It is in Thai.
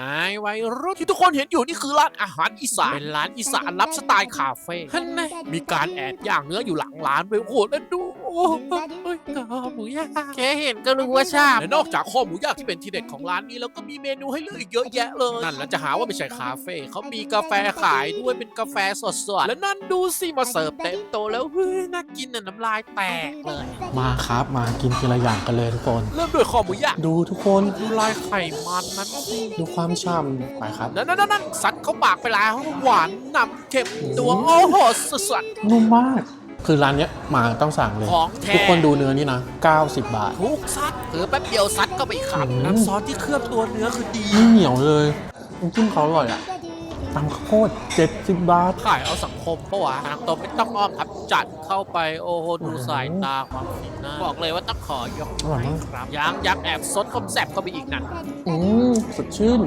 หายไวรุ่นที่ทุกคนเห็นอยู่นี่คือร้านอาหารอีสานเป็นร้านอีสานรับสไตล์คาเฟ่ฮันนะมีการแอบย่างเนื้ออยู่หลังร้านไปโอ้โหแล้วดู โอ้โหเอ้ยกาหมูย่างแค่เห็นก็รู้ว่าชอบและนอกจากข้อหมูย่างที่เป็นทีเด็ดของร้านนี้แล้วก็มีเมนูให้เลือกอีกเยอะแยะเลย นั่นแล้วจะหาว่าไม่ใช่คาเฟ่เขามีกาแฟขายด้วยเป็นกาแฟสดๆ และนั่นดูสิมาเสิร์ฟเต็มโตะแล้วเฮ้ยน่ากินน่ะน้ำลายแตกเลย มาครับมากินทีละอย่างกันเลยทุกคน เริ่มด้วยข้อหมูย่างดูทุกคนดูลายไข่มันนั้นสิดูความฉ่ำไปครับ นั่นนั่นนั่นสัตว์เขาปากไปแล้วหวานนำเค็มตัวโอ้โหสุดนุ่มมาก คือร้านเนี้ยมาต้องสั่งเลย ของแท้ ทุกคนดูเนื้อนี่นะ 90 บาทๆทุกซัดเออแป๊บเดียวซัดก็ไปขัดอืมน้ำซอสที่เคลือบตัวเนื้อคือดี ไม่เหนียวเลยน้ำจิ้มเขาอร่อยอะตำข้าวโพด70 บาท ขายเอาสังคมปะวะทางตรงไม่ต้องอ้อมครับ จัดเข้าไปโอ้โหดูสายตาความฟินนะบอกเลยว่าต้องขอยกอร่อยมากครับยังยังแอบซดคมแสบเข้าไปอีกนั่นอืมสดชื่น